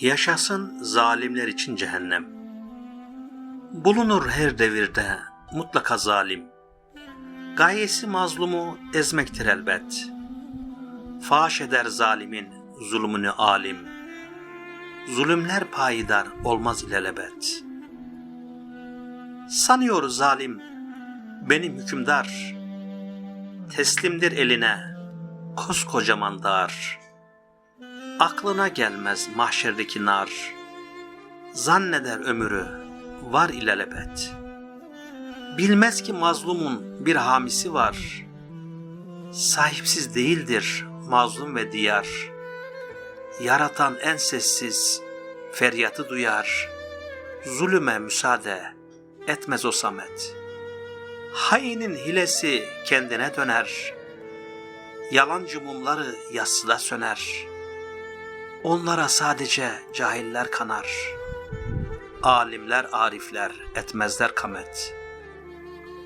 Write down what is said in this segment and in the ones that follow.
Yaşasın zalimler için cehennem. Bulunur her devirde mutlaka zalim. Gayesi mazlumu ezmektir elbet. Faş eder zalimin zulmünü alim. Zulümler payidar olmaz ilelebet. Sanıyor zalim benim hükümdar. Teslimdir eline koskocaman dar. Aklına gelmez mahşerdeki nar. Zanneder ömürü var ilelebet. Bilmez ki mazlumun bir hamisi var. Sahipsiz değildir mazlum ve diyar. Yaratan en sessiz feryatı duyar. Zulüme müsaade etmez o samet. Hainin hilesi kendine döner. Yalancı mumları yassıda söner. Onlara sadece cahiller kanar. Alimler, arifler etmezler kamet.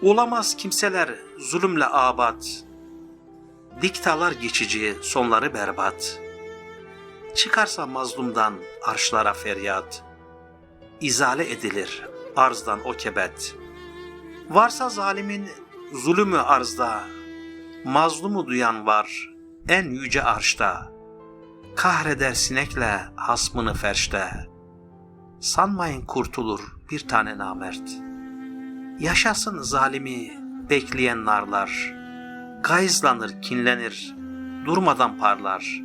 Olamaz kimseler zulümle abat. Diktalar geçici, sonları berbat. Çıkarsa mazlumdan arşlara feryat. İzale edilir arzdan o kebet. Varsa zalimin zulümü arzda, mazlumu duyan var en yüce arşta. Kahreder sinekle hasmını ferşte. Sanmayın kurtulur bir tane namert. Yaşasın zalimi bekleyen narlar. Gayızlanır, kinlenir, durmadan parlar.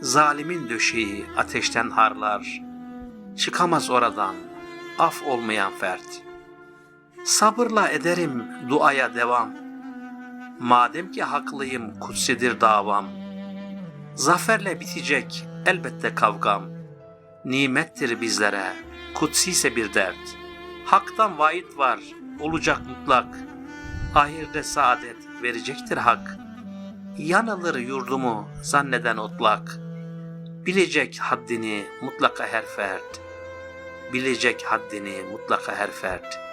Zalimin döşeği ateşten harlar. Çıkamaz oradan af olmayan fert. Sabırla ederim duaya devam. Madem ki haklıyım kutsidir davam. Zaferle bitecek elbette kavgam. Nimettir bizlere, kutsi ise bir dert. Hak'tan vaid var, olacak mutlak. Ahirde saadet verecektir hak. Yanılır yurdumu zanneden otlak. Bilecek haddini mutlaka her fert. Bilecek haddini mutlaka her fert.